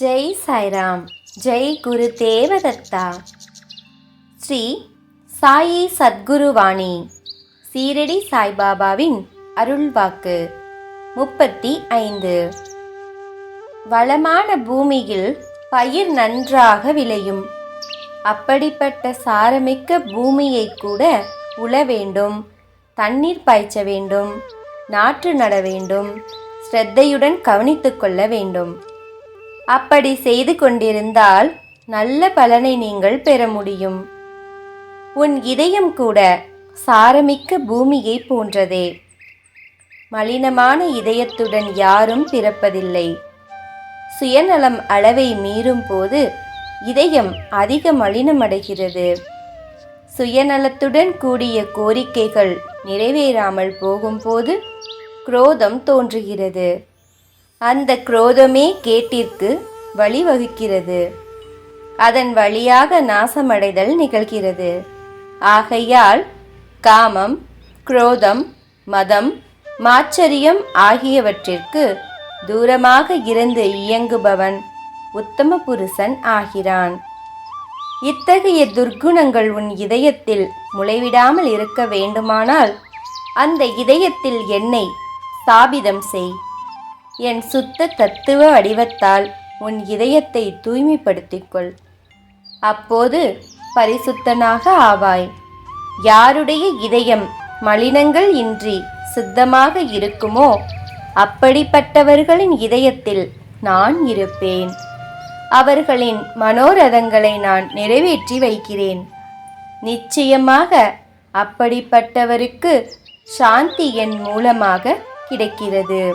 ஜெய் சாய்ராம் ஜெய் குரு தேவதத்தா. ஸ்ரீ சாயி சத்குருவாணி. சீரடி சாய்பாபாவின் அருள்வாக்கு. முப்பத்தி ஐந்து. வளமான பூமியில் பயிர் நன்றாக விளையும். அப்படிப்பட்ட சாரமிக்க பூமியை கூட உழ வேண்டும். தண்ணீர் பாய்ச்ச வேண்டும். நாற்று நட வேண்டும். ஸ்ரத்தையுடன் கவனித்து கொள்ள வேண்டும். அப்படி செய்து கொண்டிருந்தால் நல்ல பலனை நீங்கள் பெற முடியும். உன் இதயம் கூட சாரமிக்க பூமியை போன்றதே. மலினமான இதயத்துடன் யாரும் பிறப்பதில்லை. சுயநலம் அளவை மீறும் போது இதயம் அதிக மலினமடைகிறது. சுயநலத்துடன் கூடிய கோரிக்கைகள் நிறைவேறாமல் போகும்போது குரோதம் தோன்றுகிறது. அந்த குரோதமே கேட்டிற்கு வழிவகுக்கிறது. அதன் வழியாக நாசமடைதல் நிகழ்கிறது. ஆகையால் காமம் குரோதம் மதம் மாச்சரியம் ஆகியவற்றிற்கு தூரமாக இருந்து இயங்குபவன் உத்தம புருஷன் ஆகிறான். இத்தகைய துர்க்குணங்கள் உன் இதயத்தில் முளைவிடாமல் இருக்க வேண்டுமானால் அந்த இதயத்தில் என்னை ஸ்தாபிதம் செய். என் சுத்த தத்துவ வடிவத்தால் உன் இதயத்தை தூய்மைப்படுத்திக் கொள் அப்போது பரிசுத்தனாக ஆவாய். யாருடைய இதயம் மலினங்கள் இன்றி சுத்தமாக இருக்குமோ அப்படிப்பட்டவர்களின் இதயத்தில் நான் இருப்பேன். அவர்களின் மனோரதங்களை நான் நிறைவேற்றி வைக்கிறேன். நிச்சயமாக அப்படிப்பட்டவருக்கு சாந்தி என் மூலமாக கிடைக்கிறது.